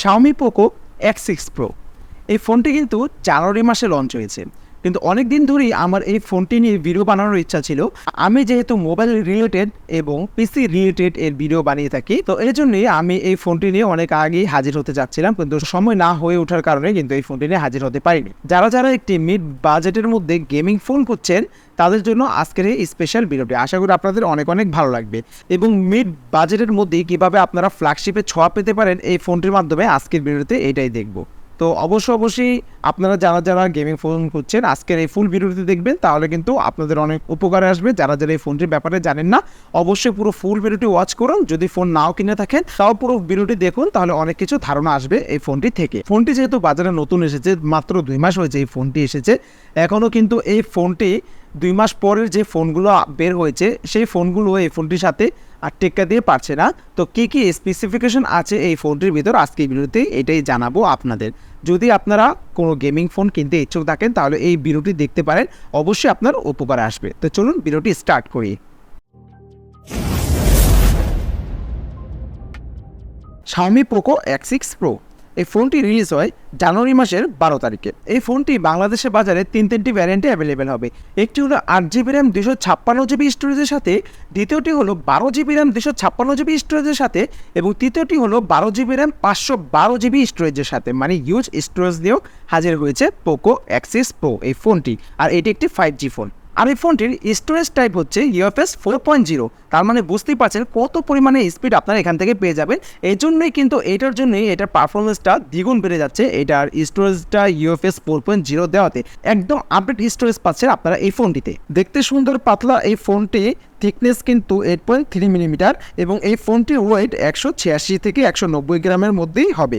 Xiaomi Poco X six Pro এই ফোনটি কিন্তু জানুয়ারি মাসে লঞ্চ হয়েছে। কিন্তু অনেক দিন ধরেই আমার এই ফোনটি নিয়ে ভিডিও বানানোর ইচ্ছা ছিল। আমি যেহেতু মোবাইল রিলেটেড এবং পিসি রিলেটেড এর ভিডিও বানিয়ে থাকি, তো এই জন্যই আমি এই ফোনটি নিয়ে অনেক আগেই হাজির হতে যাচ্ছিলাম, কিন্তু সময় না হয়ে ওঠার কারণে কিন্তু এই ফোনটি নিয়ে হাজির হতে পারিনি। যারা যারা একটি মিড বাজেটের মধ্যে গেমিং ফোন খুঁজছেন, তাদের জন্য আজকের এই স্পেশাল ভিডিওটি আশা করি আপনাদের অনেক অনেক ভালো লাগবে। এবং মিড বাজেটের মধ্যে কীভাবে আপনারা ফ্ল্যাগশিপে ছোঁয়া পেতে পারেন এই ফোনটির মাধ্যমে আজকের ভিডিওতে এটাই দেখব। তো অবশ্য অবশ্যই আপনারা যারা যারা গেমিং ফোন খুঁজছেন, আজকের এই ফুল ভিডিওটি দেখবেন, তাহলে কিন্তু আপনাদের অনেক উপকারে আসবে। যারা যারা এই ফোনটির ব্যাপারে জানেন না, অবশ্যই পুরো ফুল ভিডিওটি ওয়াচ করুন। যদি ফোন নাও কিনে থাকেন, তাও পুরো ভিডিওটি দেখুন, তাহলে অনেক কিছু ধারণা আসবে এই ফোনটি থেকে। ফোনটি যেহেতু বাজারে নতুন এসেছে, মাত্র দুই মাস হয়েছে এই ফোনটি এসেছে এখনও কিন্তু এই ফোনটি দুই মাস পরের যে ফোনগুলো বের হয়েছে, সেই ফোনগুলো এই ফোনটির সাথে আর টেক্কা দিয়ে পারছে না। তো কী কী স্পেসিফিকেশন আছে এই ফোনটির ভিতর? আজকে ভিডিওতে এটাই জানাব আপনাদের। যদি আপনারা কোনো গেমিং ফোন কিনতে ইচ্ছুক থাকেন, তাহলে এই ভিডিওটি দেখতে পারেন। অবশ্যই আপনার উপকারে আসবে। তো চলুন ভিডিওটি স্টার্ট করি। Xiaomi Poco X six Pro এই ফোনটি রিলিজ হয় জানুয়ারি মাসের বারো তারিখে। এই ফোনটি বাংলাদেশের বাজারে তিন তিনটি ভ্যারিয়েন্টে অ্যাভেলেবেল হবে। একটি হলো আট জিবি র্যাম দুশো ছাপ্পান্ন জিবি স্টোরেজের সাথে, দ্বিতীয়টি হলো বারো জিবি র্যাম দুশো ছাপ্পান্ন জিবি স্টোরেজের সাথে এবং তৃতীয়টি হলো বারো জিবি র্যাম পাঁচশো বারো জিবি স্টোরেজের সাথে। মানে ইউজ স্টোরেজ দিয়েও হাজির হয়েছে পোকো অ্যাক্সিস প্রো এই ফোনটি। আর এটি একটি ফাইভ জি ফোন আর এই ফোনটির স্টোরেজ টাইপ হচ্ছে ইউএফএস ফোর পয়েন্ট জিরো তার মানে বুঝতেই পারছেন কত পরিমাণে স্পিড আপনারা এখান থেকে পেয়ে যাবেন। এই জন্যই কিন্তু এটার জন্যই এটার পারফরমেন্সটা দ্বিগুণ বেড়ে যাচ্ছে এটার স্টোরেজটা ইউএফএস ফোর পয়েন্ট জিরো দেওয়াতে। একদম আপডেট স্টোরেজ পাচ্ছেন আপনারা এই ফোনটিতে। দেখতে সুন্দর পাতলা এই ফোনটি থিকনেস কিন্তু এইট পয়েন্ট থ্রি মিলিমিটার এবং এই ফোনটির ওয়েট একশো ছিয়াশি থেকে একশো নব্বই গ্রামের মধ্যেই হবে।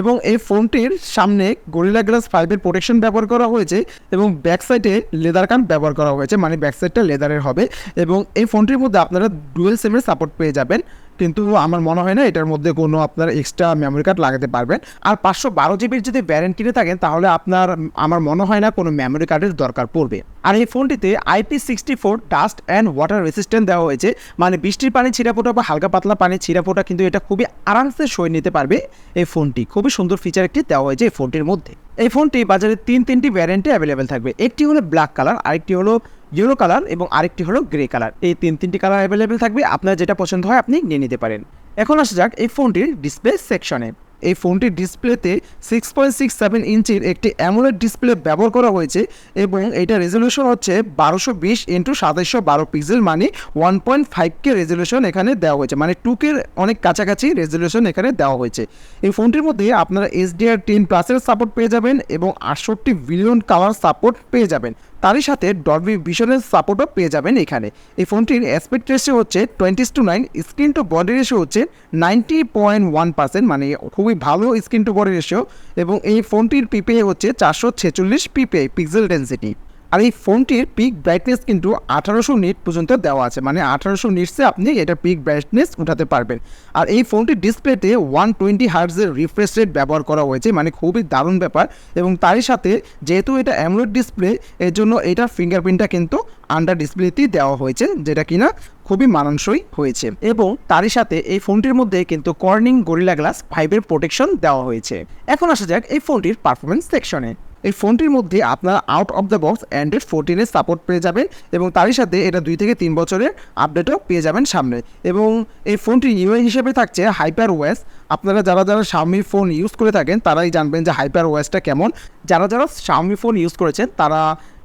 এবং এই ফোনটির সামনে গরিলা গ্লাস ফাইভের প্রোটেকশন ব্যবহার করা হয়েছে এবং ব্যাক সাইডে লেদার কান ব্যবহার করা হয়েছে মানে ব্যাক সাইডটা লেদারের হবে। এবং এই ফোনটির মধ্যে আপনারা ডুয়েল সিমের সাপোর্ট পেয়ে যাবেন। কিন্তু আমার মনে হয় না এটার মধ্যে কোনো আপনার এক্সট্রা মেমোরি কার্ড লাগাতে পারবেন। আর পাঁচশো বারো জিবির যদি ব্যারেন্ট কিনে থাকেন, তাহলে আপনার, আমার মনে হয় না কোনো মেমোরি কার্ডের দরকার পড়বে। আর এই ফোনটিতে IP sixty four dust and water resistant দেওয়া হয়েছে। মানে বৃষ্টির পানি ছিঁড়াফোটা বা হালকা পাতলা পানি ছিঁড়াফোটা কিন্তু এটা খুবই আরামসে সই নিতে পারবে এই ফোনটি। খুবই সুন্দর ফিচার একটি দেওয়া হয়েছে এই ফোনটির মধ্যে। এই ফোনটি বাজারে তিন তিনটি ভ্যারিয়েন্টে অ্যাভেলেবেল থাকবে। একটি হলো ব্ল্যাক কালার আরেকটি হলো ইয়েলো কালার এবং আরেকটি হলো গ্রে কালার। এই তিন তিনটি কালার অ্যাভেলেবেল থাকবে। আপনার যেটা পছন্দ হয় আপনি নিয়ে নিতে পারেন। এখন আসা যাক এই ফোনটির ডিসপ্লে সেকশনে এই ফোনটির ডিসপ্লেতে সিক্স পয়েন্ট সিক্স সেভেন ইঞ্চির একটি অ্যামোলেড ডিসপ্লে ব্যবহার করা হয়েছে এবং এটা রেজলিউশন হচ্ছে বারোশো বিশ ইন্টু সাতাইশশো বারো পিক্সেল মানে one point five K resolution এখানে দেওয়া হয়েছে। মানে টু কে অনেক কাছাকাছি রেজলিউশন এখানে দেওয়া হয়েছে। এই ফোনটির মধ্যে আপনারা এইচডিআর টেন প্লাসের সাপোর্ট পেয়ে যাবেন এবং আটষট্টি বিলিয়ন কালার সাপোর্ট পেয়ে যাবেন। তারই সাথে ডলবি ভিশনের সাপোর্টও পেয়ে যাবেন এখানে। এই ফোনটির অ্যাসপেক্ট রেশিও হচ্ছে twenty to nine screen to body ratio হচ্ছে নাইনটি পয়েন্ট ওয়ান পার্সেন্ট মানে খুবই ভালো স্ক্রিন টু বডি রেশিও এবং এই ফোনটির পিপিআই হচ্ছে চারশো ছেচল্লিশ পিপিআই পিক্সেল ডেন্সিটি আর এই ফোনটির পিক ব্রাইটনেস কিন্তু আঠারোশো নিট পর্যন্ত দেওয়া আছে। মানে আঠারোশো নিটসে আপনি এটা পিক ব্রাইটনেস উঠাতে পারবেন। আর এই ফোনটির ডিসপ্লেতে ওয়ান টোয়েন্টি হার্টসের রিফ্রেশ রেট ব্যবহার করা হয়েছে মানে খুবই দারুণ ব্যাপার। এবং তারই সাথে যেহেতু এটা অ্যামোলেড ডিসপ্লে এর জন্য এটা ফিঙ্গারপ্রিন্টটা কিন্তু আন্ডার ডিসপ্লেতেই দেওয়া হয়েছে, যেটা কিনা খুবই মানানসই হয়েছে। এবং তারই সাথে এই ফোনটির মধ্যে কিন্তু কর্নিং গরিলা গ্লাস ফাইভের প্রোটেকশন দেওয়া হয়েছে। এখন আসা যাক এই ফোনটির পারফরমেন্স সেকশনে এই ফোনটির মধ্যে আপনারা out of the box Android ফোরটিনের support পেয়ে যাবেন এবং তারই সাথে এটা দুই থেকে তিন বছরের আপডেটও পেয়ে যাবেন সামনে। এবং এই ফোনটির ইউআই হিসেবে থাকছে হাইপার ওয়েস আপনারা যারা যারা শাওমি ফোন ইউজ করে থাকেন, তারাই জানবেন যে হাইপার ওয়েসটা কেমন। যারা যারা শাওমি ফোন ইউজ করেছেন, তারা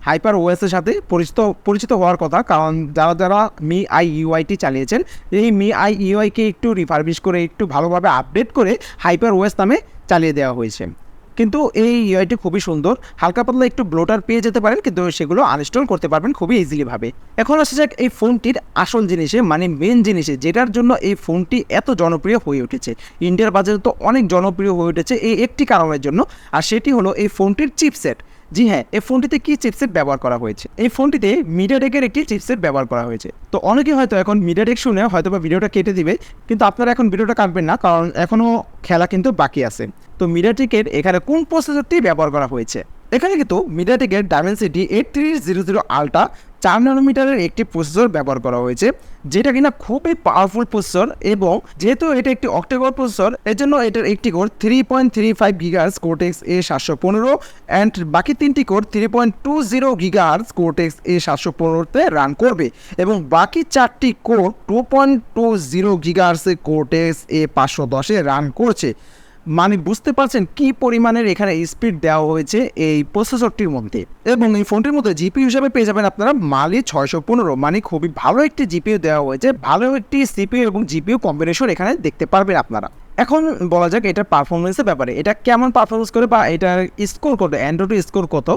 হাইপার ওএসের সাথে পরিচিত পরিচিত হওয়ার কথা। কারণ যারা যারা মি আই ইউআইটি চালিয়েছেন, এই মি আই ইউআইকে একটু রিফারবিশ করে, একটু ভালোভাবে আপডেট করে হাইপার ওএস নামে চালিয়ে দেওয়া হয়েছে। কিন্তু এই ইউআইটি খুবই সুন্দর। হালকা পাতলা একটু ব্লোটার পেয়ে যেতে পারেন, কিন্তু সেগুলো আনইনস্টল করতে পারবেন খুবই ইজিলিভাবে এখন আসা যাক এই ফোনটির আসল জিনিসে মানে মেন জিনিসে, যেটার জন্য এই ফোনটি এত জনপ্রিয় হয়ে উঠেছে। ইন্ডিয়ার বাজারে তো অনেক জনপ্রিয় হয়ে উঠেছে এই একটি কারণের জন্য, আর সেটি হলো এই ফোনটির চিপসেট জি হ্যাঁ এই ফোনটিতে কি চিপসেট ব্যবহার করা হয়েছে? এই ফোনটিতে মিডিয়াটেকের একটি চিপসেট ব্যবহার করা হয়েছে। তো অনেকে হয়তো এখন মিডিয়াটেক শুনে হয়তো বা ভিডিওটা কেটে দিবে, কিন্তু আপনারা এখন ভিডিওটা কাটবেন না, কারণ এখনও খেলা কিন্তু বাকি আছে। তো মিডিয়াটেকের এখানে কোন প্রসেসরটি ব্যবহার করা হয়েছে? এখানে কিন্তু মিডিয়াটেকের Dimensity eight three zero zero Ultra চার ন্যানোমিটারের একটি প্রসেসর ব্যবহার করা হয়েছে, যেটা কিনা খুবই পাওয়ারফুল প্রসেসর এবং যেহেতু এটা একটি অক্টেকোর প্রসেসর এর জন্য এটার একটি core three point three five gigahertz Cortex A সাতশো পনেরো অ্যান্ড বাকি তিনটি core three point two zero gigahertz Cortex A সাতশো পনেরোতে রান করবে এবং বাকি চারটি core two point two zero গিগার্সে Cortex A পাঁচশো দশে রান করছে। মানে বুঝতে পারছেন কি পরিমাণের এখানে স্পিড দেওয়া হয়েছে এই প্রসেসরটির মধ্যে। এবং এই ফোনটির মধ্যে জিপিউ হিসাবে পেয়ে যাবেন আপনারা মালি ছয়শো পনেরো মানে খুবই ভালো একটি জিপিউ দেওয়া হয়েছে, ভালো একটি সিপিউ এবং জিপিউ কম্বিনেশন এখানে দেখতে পারবেন আপনারা। এখন বলা যাক এটার পারফরমেন্সের ব্যাপারে, এটা কেমন পারফরমেন্স করে বা এটার স্কোর কত অ্যান্ড্রয়েড স্কোর কত?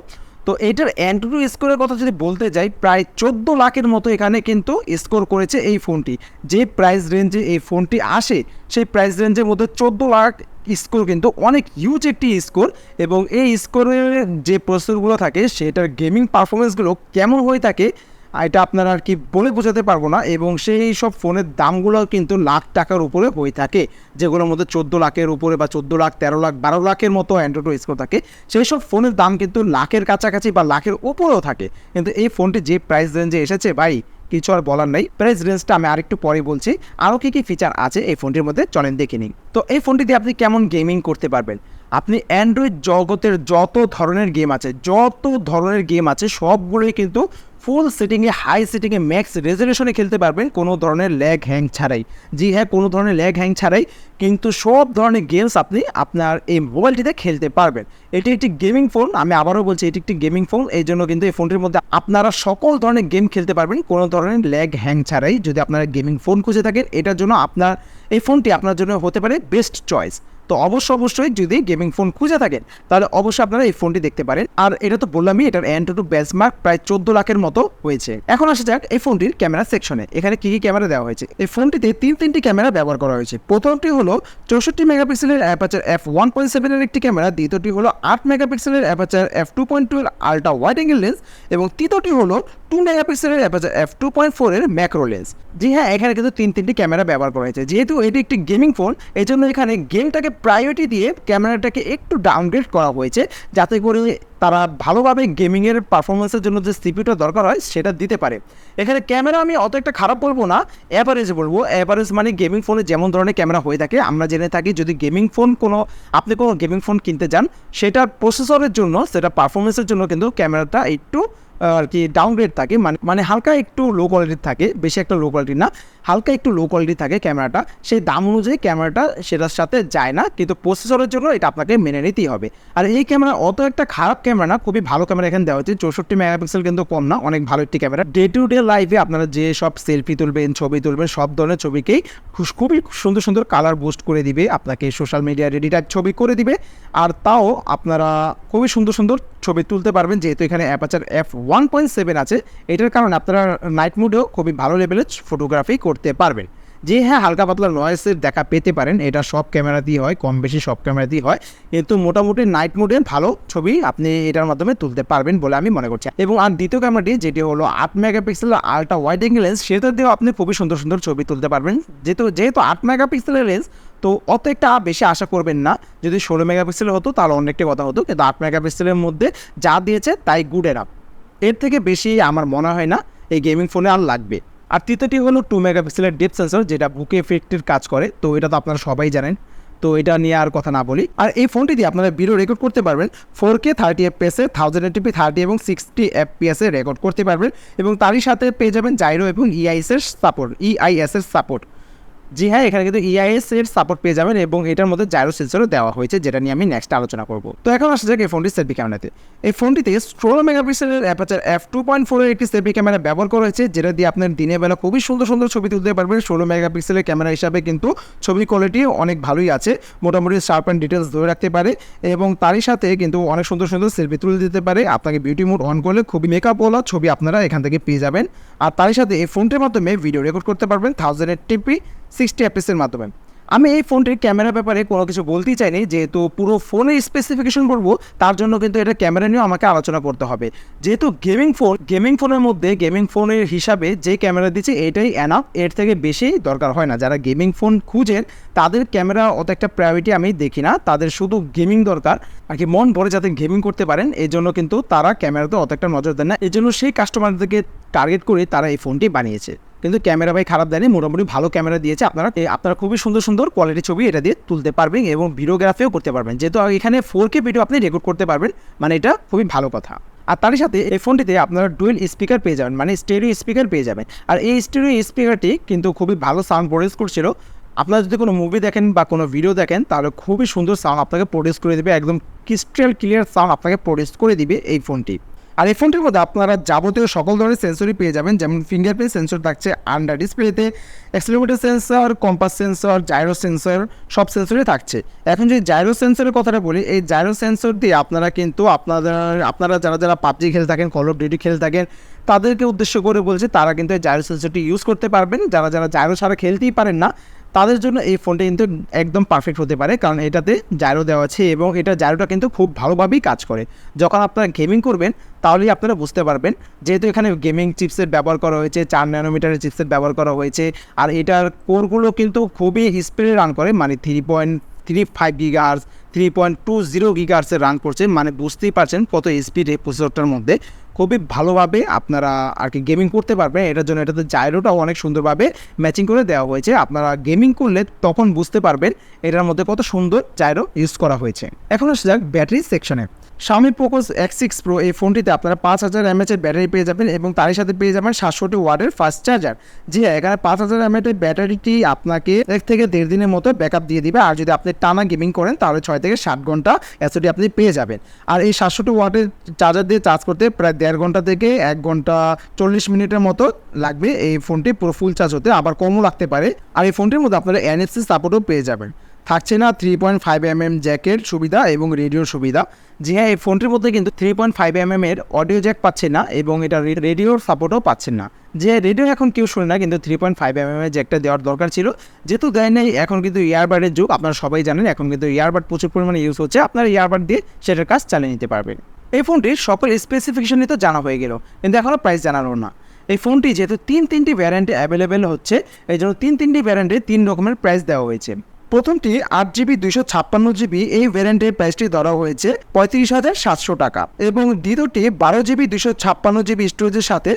তো এটার অ্যান্ড্রয়েড স্কোরের কথা যদি বলতে যাই, প্রায় চোদ্দ লাখের মতো এখানে কিন্তু স্কোর করেছে এই ফোনটি যে প্রাইস রেঞ্জে এই ফোনটি আসে, সেই প্রাইস রেঞ্জের মধ্যে চোদ্দ লাখ স্কোর কিন্তু অনেক হিউজ একটি স্কোর এবং এই স্কোরের যে প্রসেসরগুলো থাকে, সেটার গেমিং পারফরমেন্সগুলো কেমন হয়ে থাকে, এটা আপনারা আর কি বলে বোঝাতে পারব না এবং সেই সব ফোনের দামগুলো কিন্তু লাখ টাকার উপরে হয়ে থাকে, যেগুলোর মধ্যে চোদ্দ লাখের উপরে বা চোদ্দ লাখ, তেরো লাখ, বারো লাখের মতো অ্যান্ড্রয়েড স্কোর থাকে। সেই সব ফোনের দাম কিন্তু লাখের কাছাকাছি বা লাখের উপরেও থাকে। কিন্তু এই ফোনটি যে প্রাইস রেঞ্জে এসেছে, ভাই কিছু আর বলার নেই। প্রাইস রেঞ্জটা আমি আরেকটু পরে বলছি। আরও কী কী ফিচার আছে এই ফোনটির মধ্যে? চলেন দেখে নিন তো এই ফোনটি দিয়ে আপনি কেমন গেমিং করতে পারবেন? আপনি অ্যান্ড্রয়েড জগতের যত ধরনের গেম আছে, যত ধরনের গেম আছে, সবগুলোই কিন্তু ফুল সেটিংয়ে হাই সেটিংয়ে ম্যাক্স রেজলিউশনে খেলতে পারবেন কোনো ধরনের ল্যাগ হ্যাং ছাড়াই। জি হ্যাঁ কোনো ধরনের ল্যাগ হ্যাং ছাড়াই, কিন্তু সব ধরনের গেমস আপনি আপনার এই মোবাইলটিতে খেলতে পারবেন। এটি একটি গেমিং ফোন আমি আবারও বলছি এটি একটি গেমিং ফোন এই জন্য কিন্তু এই ফোনটির মধ্যে আপনারা সকল ধরনের গেম খেলতে পারবেন, কোনো ধরনের ল্যাগ হ্যাং ছাড়াই যদি আপনারা গেমিং ফোন খুঁজে থাকেন, এটার জন্য আপনার, এই ফোনটি আপনার জন্য হতে পারে বেস্ট চয়েস তো অবশ্য অবশ্যই যদি গেমিং ফোন খুঁজে থাকেন, তাহলে অবশ্যই আপনারা এই ফোনটি দেখতে পারেন। আর এটা তো বললামই, এটার অ্যান্ড্রয়েড বেসমার্ক প্রায় চোদ্দ লাখের মতো হয়েছে। এখন আসা যাক এই ফোনটির ক্যামেরা সেকশনে এখানে কি কি ক্যামেরা দেওয়া হয়েছে? এই ফোনটিতে তিন তিনটি ক্যামেরা ব্যবহার করা হয়েছে। প্রথমটি হলো চৌষট্টি মেগাপিক্সেলের অ্যাপাচার এফ ওয়ান পয়েন্ট সেভেনের একটি ক্যামেরা দ্বিতীয়টি হলো আট মেগাপিক্সেলের aperture F two point two ultra wide angle lens এবং তৃতীয়টি হলো টু মেগাপিক্সেলের অ্যাপাচার এফ টু পয়েন্ট ফোরের ম্যাক্রো লেন্স জি হ্যাঁ এখানে কিন্তু তিন তিনটি ক্যামেরা ব্যবহার করা হয়েছে। যেহেতু এটি একটি গেমিং ফোন এই জন্য এখানে গেমটাকে প্রায়োরিটি দিয়ে ক্যামেরাটাকে একটু ডাউনগ্রেড করা হয়েছে, যাতে করে তারা ভালোভাবে গেমিংয়ের পারফরমেন্সের জন্য যে সিপিটা দরকার হয়, সেটা দিতে পারে। এখানে ক্যামেরা আমি অত একটা খারাপ বলব না। অ্যাভারেজ বলব। অ্যাভারেজ মানে গেমিং ফোনে যেমন ধরনের ক্যামেরা হয়ে থাকে, আমরা জেনে থাকি যদি গেমিং ফোন কোনো, আপনি কোনো গেমিং ফোন কিনতে যান সেটার প্রসেসরের জন্য, সেটা পারফরমেন্সের জন্য কিন্তু ক্যামেরাটা একটু আর কি ডাউনগ্রেড থাকে মানে মানে হালকা একটু লো কোয়ালিটির থাকে, বেশি একটা লো কোয়ালিটির না। হালকা একটু লো কোয়ালিটি থাকে ক্যামেরাটা, সেই দাম অনুযায়ী ক্যামেরাটা সেটার সাথে যায় না, কিন্তু প্রসেসরের জন্য এটা আপনাকে মেনে নিতেই হবে। আর এই ক্যামেরা অত একটা খারাপ ক্যামেরা না, খুবই ভালো ক্যামেরা এখানে দেওয়া হচ্ছে চৌষট্টি মেগাপিক্সেল কিন্তু কম না, অনেক ভালো একটি ক্যামেরা। ডে টু ডে লাইফে আপনারা যে সব সেলফি তুলবেন, ছবি তুলবেন, সব ধরনের ছবিকেই খুব- খুবই সুন্দর সুন্দর কালার বুস্ট করে দিবে, আপনাকে সোশ্যাল মিডিয়া রেডি টাইপ ছবি করে দিবে, আর তাও আপনারা খুবই সুন্দর সুন্দর ছবি তুলতে পারবেন, যেহেতু এখানে aperture F one point seven আছে, এটার কারণে আপনারা নাইট মুডেও খুবই ভালো লেভেলের ফটোগ্রাফি করতে পারবেন। যে হ্যাঁ হালকা পাতলা নয়েসের দেখা পেতে পারেন। এটা সব ক্যামেরাতেই হয়, কম বেশি সব ক্যামেরাতেই হয়। কিন্তু মোটামুটি নাইট মুডে ভালো ছবি আপনি এটার মাধ্যমে তুলতে পারবেন বলে আমি মনে করছি। এবং আর দ্বিতীয় ক্যামেরাটি যেটি হলো আট megapixel ultra wide angle lens সেটা দিয়েও আপনি খুবই সুন্দর সুন্দর ছবি তুলতে পারবেন। যেহেতু যেহেতু আট মেগাপিক্সেলের লেন্স তো অত একটা বেশি আশা করবেন না। যদি ষোলো মেগাপিক্সেলের হতো, তাহলে অনেকটা কথা হতো। কিন্তু আট মেগাপিক্সেলের মধ্যে যা দিয়েছে, তাই গুড এর এর থেকে বেশি আমার মনে হয় না, এই গেমিং ফোনে আর লাগবে। আর তৃতীয়টি হলো টু মেগাপিক্সেলের ডেপ সেন্সর যেটা বুকে এফেক্টের কাজ করে। তো এটা তো আপনারা সবাই জানেন। তো এটা নিয়ে আর কথা না বলি। আর এই ফোনটি দিয়ে আপনারা ভিডিও রেকর্ড করতে পারবেন। ফোর কে থার্টি এফপিএসে থাউজেন্ড এটিপি থার্টি এবং সিক্সটি এফ এফপিএসে রেকর্ড করতে পারবেন। এবং তারই সাথে পেয়ে যাবেন জাইরো এবং ইআইএসের সাপোর্ট ইআইএসের সাপোর্ট জি হ্যাঁ এখানে কিন্তু ইআইএস এর সাপোর্ট পেয়ে যাবেন এবং এটার মধ্যে জাইরো সেন্সরও দেওয়া হয়েছে, যেটা নিয়ে আমি নেক্সট আলোচনা করব। তো এখন আসা যাক এই ফোনটি সেলফি ক্যামেরাতে এই ফোনটিতে ষোলো মেগাপিক্সেলের অ্যাপাচার এফ টু পয়েন্ট ফোরের একটি সেলফি ক্যামেরা ব্যবহার করা হয়েছে, যেটা দিয়ে আপনার দিনের বেলা খুবই সুন্দর সুন্দর ছবি তুলতে পারবেন। ষোলো মেগাপিক্সেলের ক্যামেরা হিসাবে কিন্তু ছবি কোয়ালিটি অনেক ভালোই আছে, মোটামুটি শার্প অ্যান্ড ডিটেলস ধরে রাখতে পারে এবং তারই সাথে কিন্তু অনেক সুন্দর সুন্দর সেলফি তুলে দিতে পারে। আপনাকে বিউটি মোড অন করলে খুবই মেকআপ ওলা ছবি আপনারা এখান থেকে পেয়ে যাবেন। আর তারই সাথে এই ফোনটির মাধ্যমে ভিডিও রেকর্ড করতে পারবেন থাউজেন্ড টিপি সিক্সটি এফপিসের মাধ্যমে। আমি এই ফোনটির ক্যামেরার ব্যাপারে কোনো কিছু বলতেই চাইনি, যেহেতু পুরো ফোনের স্পেসিফিকেশন বলব, তার জন্য কিন্তু এটা ক্যামেরা নিয়েও আমাকে আলোচনা করতে হবে। যেহেতু গেমিং ফোন গেমিং ফোনের মধ্যে গেমিং ফোনের হিসাবে যে ক্যামেরা দিচ্ছে, এটাই অ্যানাফ এর থেকে বেশি দরকার হয় না। যারা গেমিং ফোন খুঁজেন, তাদের ক্যামেরা অত একটা প্রায়োরিটি আমি দেখি না। তাদের শুধু গেমিং দরকার। আর কি মন ভরে যাতে গেমিং করতে পারেন, এই জন্য কিন্তু তারা ক্যামেরাতে অত একটা নজর দেন না। এই জন্য সেই কাস্টমারদেরকে টার্গেট করে তারা এই ফোনটি বানিয়েছে। কিন্তু ক্যামেরা ভাই খারাপ দেয়নি, মোটামুটি ভালো ক্যামেরা দিয়েছে। আপনারা আপনারা খুবই সুন্দর সুন্দর কোয়ালিটি ছবি এটা দিয়ে তুলতে পারবেন এবং ভিডিওগ্রাফিও করতে পারবেন। যেহেতু এখানে ফোর কে ভিডিও আপনি রেকর্ড করতে পারবেন মানে এটা খুবই ভালো কথা। আর তারই সাথে এই ফোনটিতে আপনারা ডুয়েল স্পিকার পেয়ে যাবেন মানে স্টেরিও স্পিকার পেয়ে যাবেন। আর এই স্টেরিও স্পিকারটি কিন্তু খুবই ভালো সাউন্ড প্রডিউস করছিল। আপনারা যদি কোনো মুভি দেখেন বা কোনো ভিডিও দেখেন, তাহলে খুবই সুন্দর সাউন্ড আপনাকে প্রডিউস করে দেবে, একদম ক্রিস্টাল ক্লিয়ার সাউন্ড আপনাকে প্রডিউস করে দিবে এই ফোনটি আর এই ফোনটির মধ্যে আপনারা যাবতীয় সকল ধরনের সেন্সরই পেয়ে যাবেন। যেমন ফিঙ্গারপ্রিন্ট সেন্সর থাকছে আন্ডার ডিসপ্লেতে accelerometer sensor compass sensor gyro sensor সব সেন্সরই থাকছে। এখন যদি জাইরো সেন্সরের কথাটা বলি, এই জাইরো সেন্সর দিয়ে আপনারা কিন্তু আপনাদের, আপনারা যারা যারা পাবজি খেলে থাকেন কল অফ ডিউটি খেলে থাকেন, তাদেরকে উদ্দেশ্য করে বলছে, তারা কিন্তু এই জাইরো সেন্সরটি ইউজ করতে পারবেন। যারা যারা জাইরো ছাড়া খেলতেই পারেন না তাদের জন্য এই ফোনটা কিন্তু একদম পারফেক্ট হতে পারে, কারণ এটাতে জায়রো দেওয়া আছে এবং এটা জায়রোটা কিন্তু খুব ভালোভাবেই কাজ করে। যখন আপনারা গেমিং করবেন, তাহলেই আপনারা বুঝতে পারবেন যেহেতু এখানে গেমিং চিপসেট ব্যবহার করা হয়েছে, চার ন্যানোমিটারের চিপসেট ব্যবহার করা হয়েছে, আর এটার কোরগুলো কিন্তু খুবই স্পিডে রান করে মানে three point three five gigahertz three point two zero গিগার্সে run করছে মানে বুঝতেই পারছেন কত স্পিড এই প্রসেসরটার মধ্যে। খুবই ভালোভাবে আপনারা আর কি গেমিং করতে পারবেন। এটার জন্য এটাতে জাইরোটাও অনেক সুন্দরভাবে ম্যাচিং করে দেওয়া হয়েছে। আপনারা গেমিং করলে তখন বুঝতে পারবেন এটার মধ্যে কত সুন্দর জায়রো ইউজ করা হয়েছে। এখন আসা যাক ব্যাটারি সেকশনে স্বামী Poco এক্স সিক্স প্রো এই ফোনটিতে আপনারা পাঁচ হাজার এমএচের ব্যাটারি পেয়ে যাবেন এবং তারই সাথে পেয়ে যাবেন সাতষট্টি ওয়ার্ডের ফাস্ট চার্জার জি হ্যাঁ এখানে পাঁচ হাজার এমএচের ব্যাটারিটি আপনাকে এক থেকে দেড় দিনের মতো ব্যাকআপ দিয়ে দিবে। আর যদি আপনি টানা গেমিং করেন, তাহলে ছয় থেকে সাত ঘণ্টা এসওটি আপনি পেয়ে যাবেন। আর এই সাতষট্টি ওয়ার্ডের চার্জার দিয়ে চার্জ করতে প্রায় দেড় ঘণ্টা থেকে এক ঘণ্টা চল্লিশ মিনিটের মতো লাগবে এই ফোনটি, পুরো ফুল চার্জ হতে। আবার কমও লাগতে পারে। আর এই ফোনটির মধ্যে আপনারা এনএফসি সাপোর্টও পেয়ে যাবেন। থাকছে না three point five M M জ্যাকের সুবিধা এবং রেডিওর সুবিধা। জি হ্যাঁ এই ফোনটির মধ্যে কিন্তু three point five M M এর অডিও জ্যাক পাচ্ছেন না এবং এটা রেডিওর সাপোর্টও পাচ্ছেন না। যে রেডিও এখন কেউ শুনে না, কিন্তু three point five M M এর জ্যাকটা দেওয়ার দরকার ছিল। যেহেতু দেয় নাই, এখন কিন্তু ইয়ারবাডের যুগ, আপনারা সবাই জানেন, এখন কিন্তু ইয়ারবাড প্রচুর পরিমাণে ইউজ হচ্ছে। আপনারা ইয়ারবাড দিয়ে সেটার কাজ চালিয়ে নিতে পারবেন। এই ফোনটির সকল স্পেসিফিকেশনই তো জানা হয়ে গেল, কিন্তু এখনও প্রাইস জানানো না। এই ফোনটি যেহেতু তিন তিনটি ভ্যারিয়েন্টে অ্যাভেলেবেল হচ্ছে, এই জন্য তিন তিনটি ভ্যারিয়েন্টে তিন রকমের প্রাইস দেওয়া হয়েছে। প্রথমটি আট জিবি দুইশো ছাপ্পান্ন জিবি এই ভ্যারিয়েন্টের প্রাইসটি ধরা হয়েছে পঁয়ত্রিশ হাজার সাতশো টাকা। এবং দ্বিতীয়টি বারো জিবি দুইশো ছাপ্পান্ন জিবি স্টোরেজের সাথে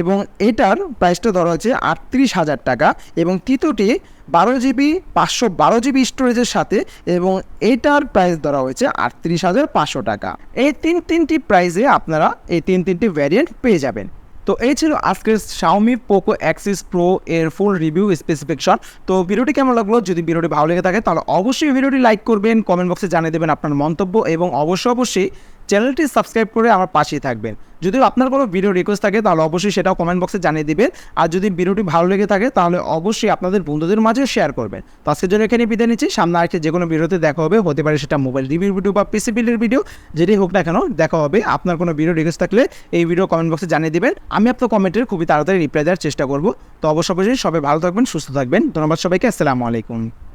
এবং এটার প্রাইসটা ধরা হয়েছে আটত্রিশ হাজার টাকা এবং তৃতীয়টি বারো জিবি পাঁচশো বারো জিবি স্টোরেজের সাথে এবং এটার প্রাইস ধরা হয়েছে আটত্রিশ হাজার পাঁচশো টাকা। এই তিন তিনটি প্রাইসে আপনারা এই তিন তিনটি ভ্যারিয়েন্ট পেয়ে যাবেন। তো এই ছিল আজকের Xiaomi পোকো অ্যাক্সিস প্রো এর ফুল রিভিউ স্পেসিফিকেশন তো ভিডিওটি কেমন লাগল? যদি ভিডিওটি ভালো লেগে থাকে, তাহলে অবশ্যই ভিডিওটি লাইক করবেন কমেন্ট বক্সে জানিয়ে দেবেন আপনার মন্তব্য এবং অবশ্যই অবশ্যই চ্যানেলটি সাবস্ক্রাইব করে আমার পাশেই থাকবেন। যদি আপনার কোনো ভিডিও রিকোয়েস্ট থাকে, তাহলে অবশ্যই সেটাও কমেন্ট বক্সে জানিয়ে দিবেন। আর যদি ভিডিওটি ভালো লেগে থাকে, তাহলে অবশ্যই আপনাদের বন্ধুদের মাঝে শেয়ার করবেন। তো আজকের জন্য এখানে বিদায় নিচ্ছি। সামনে আরেকটা যে কোনো ভিডিওতে দেখা হবে। হতে পারে সেটা মোবাইল রিভিউ ভিডিও বা পিসি বিলের ভিডিও যেটি হোক না কেন, দেখা হবে। আপনার কোনো ভিডিও রিকোয়েস্ট থাকলে এই ভিডিও কমেন্ট বক্সে জানিয়ে দেবেন। আমি আপনার কমেন্টের খুবই তাড়াতাড়ি রিপ্লাই দেওয়ার চেষ্টা করব। তো অবশ্যই সবাই ভালো থাকবেন, সুস্থ থাকবেন। ধন্যবাদ সবাইকে। আসসালামু আলাইকুম।